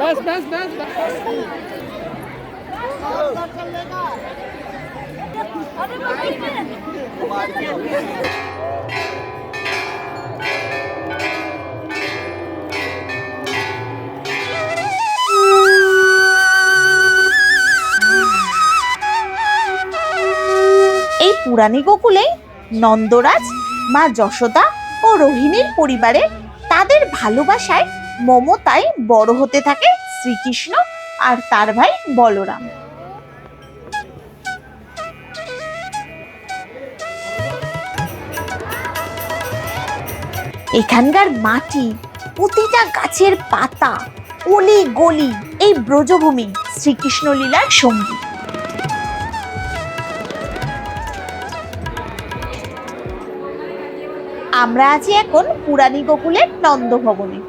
बस बस बस बस এই পুরাণী গোকুলে নন্দরাজ মা যশোদা ও রোহিণীর পরিবারে তাদের ভালোবাসায় মমতায় বড় হতে থাকে শ্রীকৃষ্ণ আর তার ভাই বলরাম। এখানকার মাটি, প্রতিটা গাছের পাতা অলি গলি এই ব্রজভূমি শ্রীকৃষ্ণ লীলার সঙ্গী। আমরা আছি এখন পুরাণী গোকুলের নন্দভবনে।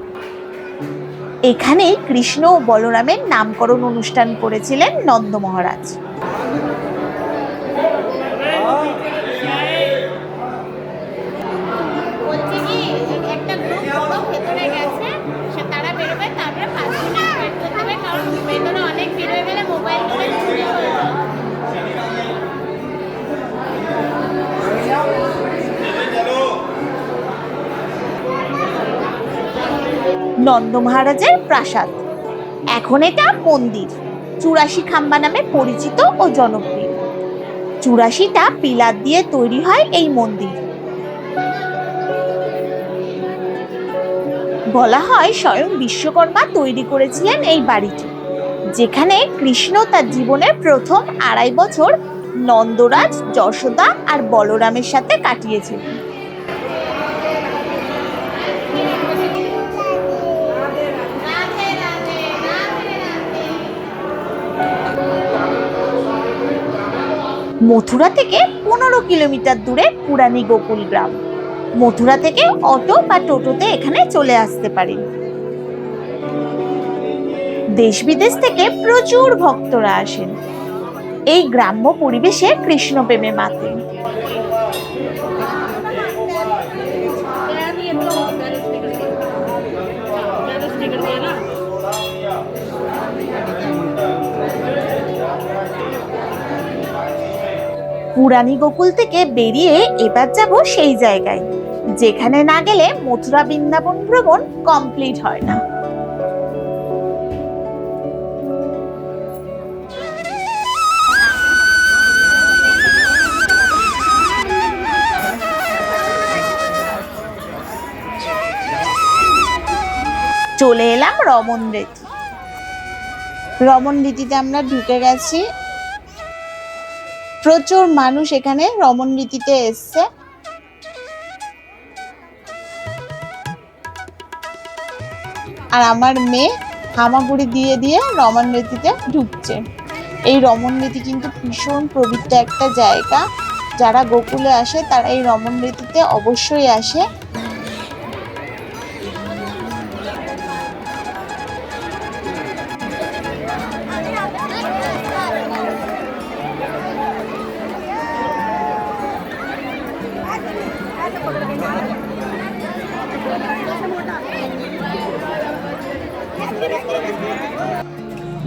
এখানেই কৃষ্ণ ও বলরামের নামকরণ অনুষ্ঠান করেছিলেন নন্দ মহারাজ। নন্দ মহারাজের প্রাসাদ। এখন এটা মন্দির। চুরাশি খাম্বা নামে পরিচিত ও জনপ্রিয়। চুরাশিটা পিলার দিয়ে তৈরি হয় এই মন্দির। বলা হয় স্বয়ং বিশ্বকর্মা তৈরি করেছিলেন এই বাড়িটি, যেখানে কৃষ্ণ তার জীবনের প্রথম আড়াই বছর নন্দরাজ, যশোদা আর বলরামের সাথে কাটিয়েছিলেন। মথুরা থেকে পনেরো কিলোমিটার দূরে পুরানি গোকুল গ্রাম। মথুরা থেকে অটো বা টোটোতে এখানে চলে আসতে পারেন। দেশ বিদেশ থেকে প্রচুর ভক্তরা আসেন। এই গ্রাম্য পরিবেশে কৃষ্ণ প্রেমে মাতেন পুরানি গোকুল থেকে বেরিয়ে এবার যাব সেই জায়গায়, যেখানে না গেলে মথুরা বৃন্দাবন ভ্রমণ কমপ্লিট হয় না। চলে এলাম রমন রীতি। রমন রীতিতে আমরা ঢুকে গেছি। প্রচুর মানুষ এখানে রমন রীতিতে এসছে। আর আমার মেয়ে হামাগুড়ি দিয়ে দিয়ে রমন রীতিতে ঢুকছে। এই রমন রীতি কিন্তু ভীষণ পবিত্র একটা জায়গা। যারা গোকুলে আসে তারা এই রমন রীতিতে অবশ্যই আসে।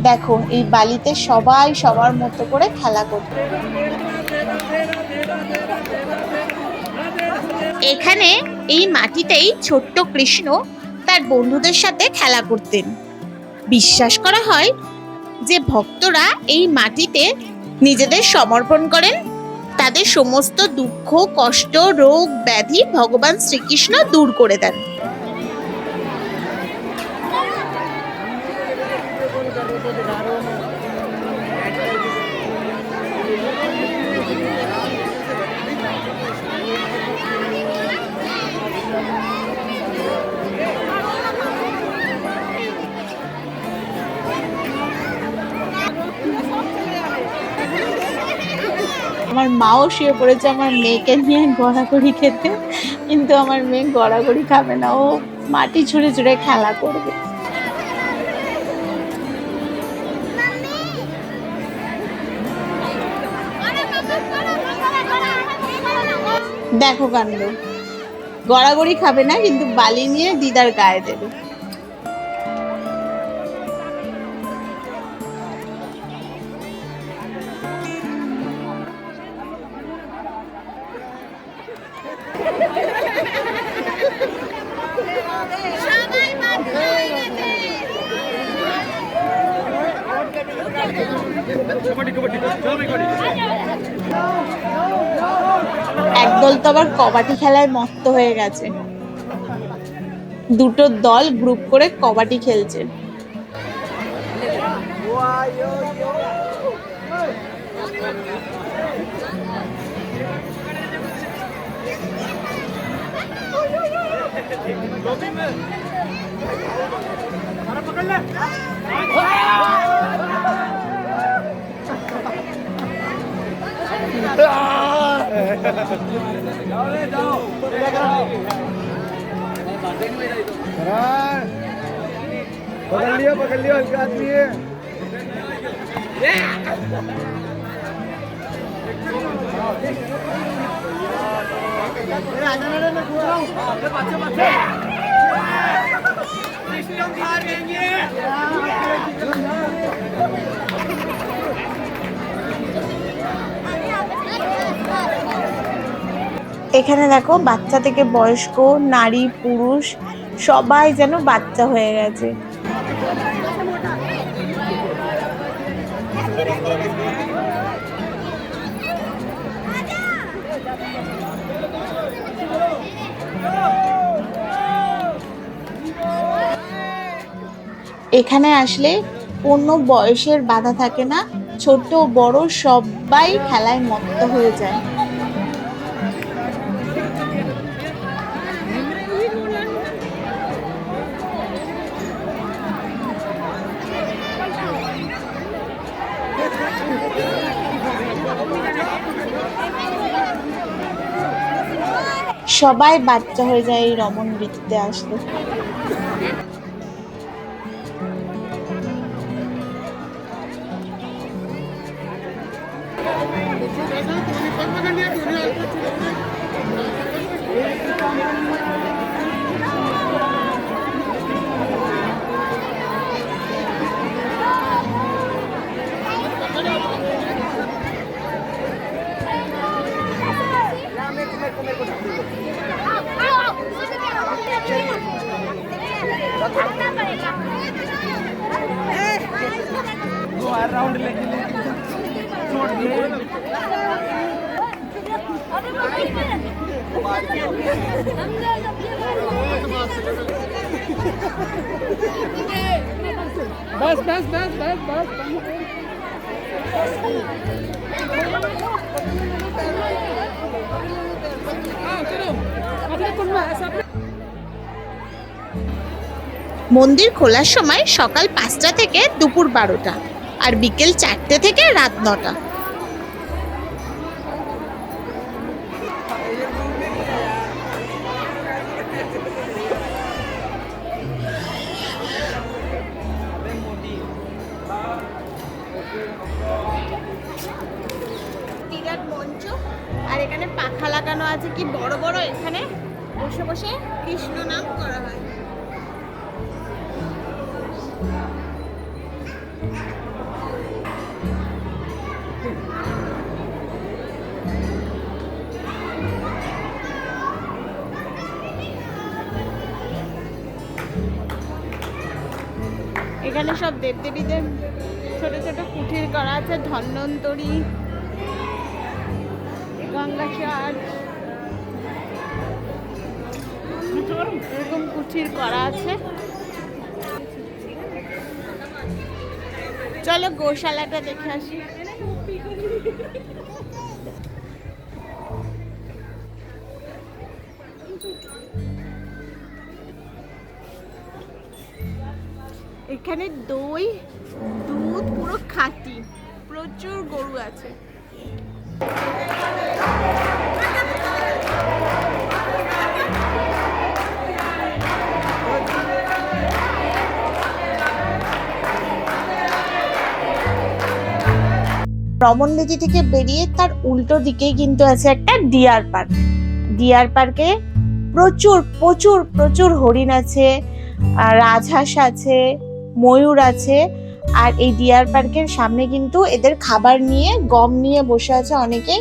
দেখো, এই বালিতে সবাই সবার মতো করে খেলা করছে এখানে এই মাটিতেই ছোট্ট কৃষ্ণ তার বন্ধুদের সাথে খেলা করতেন। বিশ্বাস করা হয় যে ভক্তরা এই মাটিতে নিজেদের সমর্পণ করেন। তাদের সমস্ত দুঃখ, কষ্ট, রোগ, ব্যাধি ভগবান শ্রীকৃষ্ণ দূর করে দেন। আমার মাও শুয়ে পড়েছে আমার মেয়েকে নিয়ে গড়াগড়ি খেতে। কিন্তু আমার মেয়ে গড়াগড়ি খাবে না, ও মাটি ছুঁড়ে ছুঁড়ে খেলা করবে। দেখো কাণ্ড, গড়াগড়ি খাবে না, কিন্তু বালি নিয়ে দিদার গায়ে দেবে। কবাডি খেলায় মস্ত হয়ে গেছে দুটো দল গ্রুপ করে কবাডি খেলছে हाँ। पकड़ लियो पकड़ लियो हल्का आदमी है এখানে দেখো বাচ্চা থেকে বয়স্ক, নারী, পুরুষ, সবাই যেন বাচ্চা হয়ে গেছে। এখানে আসলে কোনো বয়সের বাধা থাকে না, ছোট, বড়, সবাই খেলায় মত্ত হয়ে যায়। সবাই বাচ্চা হয়ে যায় এই রমন বৃত্তে আসলে। মন্দির খোলার সময় সকাল পাঁচটা থেকে দুপুর বারোটা আর বিকেল চারটে থেকে রাত নটা। এখানে সব দেবদেবীদের ছোট ছোট কুঠির করা আছে, ধন্বন্তরী গঙ্গাসার এরকম কুঠির করা আছে। চলো গোশালাটা দেখে আসি। এখানে দই, দুধ, পুরো খাঁটি। প্রচুর গরু আছে। রমনবেদি থেকে বেরিয়ে তার উল্টো দিকেই কিন্তু আছে একটা ডিয়ার পার্ক। ডিয়ার পার্কে প্রচুর প্রচুর প্রচুর হরিণ আছে রাজহাঁস আছে। ময়ূর আছে, আর এই ডিয়ার পার্কের সামনে কিন্তু এদের খাবার নিয়ে, গম নিয়ে বসে আছে অনেকে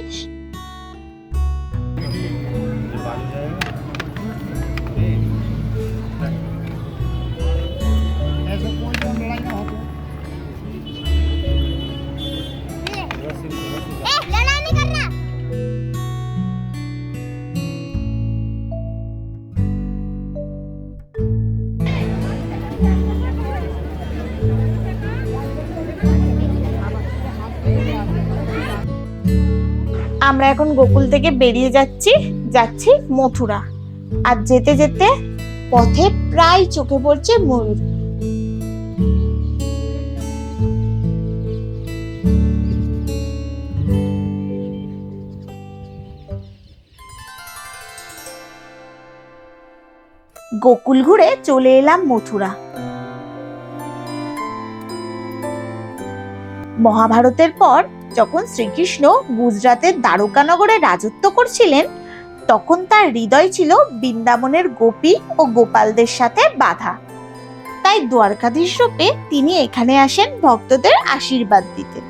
আমরা এখন গোকুল থেকে বেরিয়ে যাচ্ছি যাচ্ছি মথুরা। আর যেতে যেতে পথে প্রায় চোখে পড়ছে ময়ূর। গোকুল ঘুরে চলে এলাম মথুরা। মহাভারতের পর যখন শ্রীকৃষ্ণ গুজরাতের দ্বারকানগরে রাজত্ব করছিলেন, তখন তার হৃদয় ছিল বৃন্দাবনের গোপী ও গোপালদের সাথে বাধা। তাই দ্বারকাধীশ রূপে তিনি এখানে আসেন ভক্তদের আশীর্বাদ দিতে।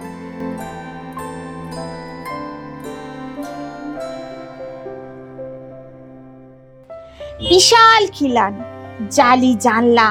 বিশাল খিলান, জালি জানলা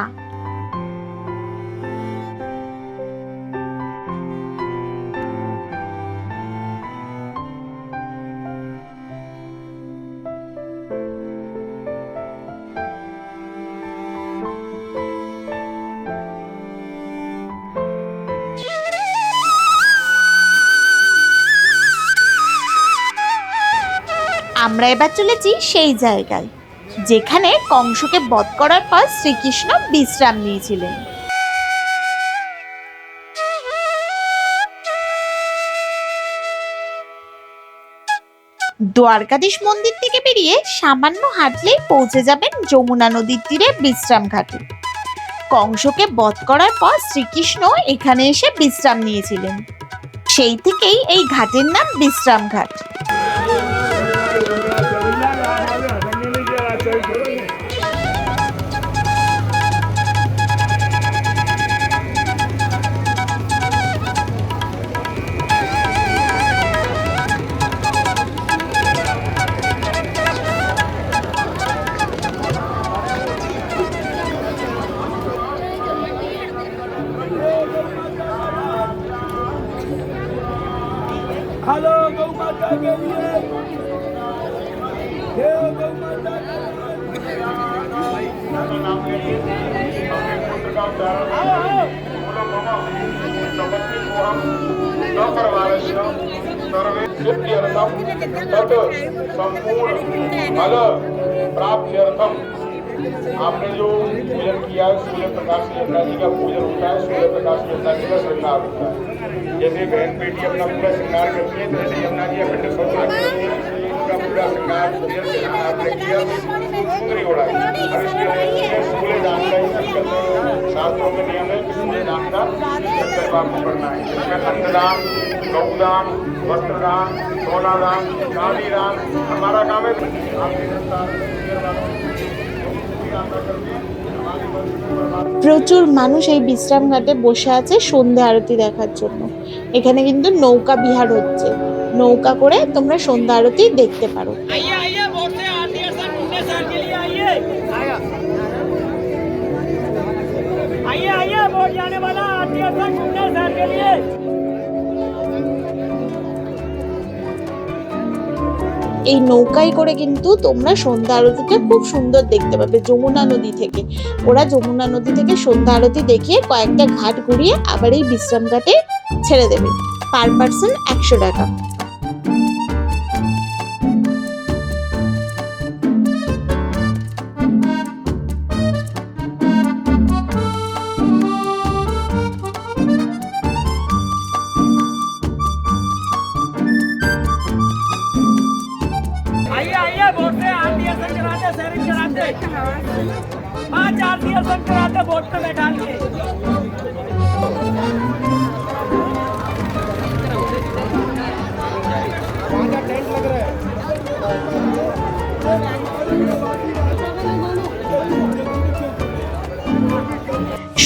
আমরা এবার চলেছি সেই জায়গায়, যেখানে কংসকে বধ করার পর শ্রীকৃষ্ণ বিশ্রাম নিয়েছিলেন। দ্বারকাধীশ মন্দির থেকে বেরিয়ে সামান্য হাঁটলেই পৌঁছে যাবেন যমুনা নদীর তীরে বিশ্রাম ঘাটে। কংসকে বধ করার পর শ্রীকৃষ্ণ এখানে এসে বিশ্রাম নিয়েছিলেন। সেই থেকেই এই ঘাটের নাম বিশ্রাম ঘাট। प्राप्त्यर्थम। आपने जो पूजन किया है सूर्य प्रकाश यमुना जी का पूजन होता है सूर्य प्रकाश यमुना जी का श्रृंगार होता है। जैसे बहन बेटी अपना पूरा श्रृंगार करती है तो ऐसे यमुना जी अखंड है उनका पूरा श्रृंगार आपने किया सुंदरी इसके लिए सूर्य दान का ही शास्त्रों में नियम है कि सूर्य दान का संकल्प करना है। अन्नदान गौदान वस्त्रदान सोनादान चांदी दान हमारा काम है आपकी संस्था প্রচুর মানুষ এই বিশ্রাম ঘাটে বসে আছে সন্ধে আরতি দেখার জন্য এখানে কিন্তু নৌকা বিহার হচ্ছে নৌকা করে তোমরা সন্ধ্যা আরতি দেখতে পারো आइए आइए वोट से आरती सर उन्नीस साल के लिए आइए आइए आइए वोट जाने वाला आरती सर उन्नीस साल के लिए এই নৌকায় করে কিন্তু তোমরা সন্ধ্যা আরতিটা খুব সুন্দর দেখতে পাবে যমুনা নদী থেকে। ওরা যমুনা নদী থেকে সন্ধ্যা আরতি দেখিয়ে কয়েকটা ঘাট ঘুরিয়ে আবার এই বিশ্রাম ঘাটে ছেড়ে দেবে। পার পার্সন একশো টাকা।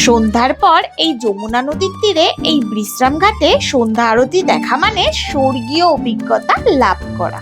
সন্ধ্যার পর এই যমুনা নদীর তীরে এই বিশ্রাম ঘাটে সন্ধ্যা আরতি দেখা মানে স্বর্গীয় অভিজ্ঞতা লাভ করা।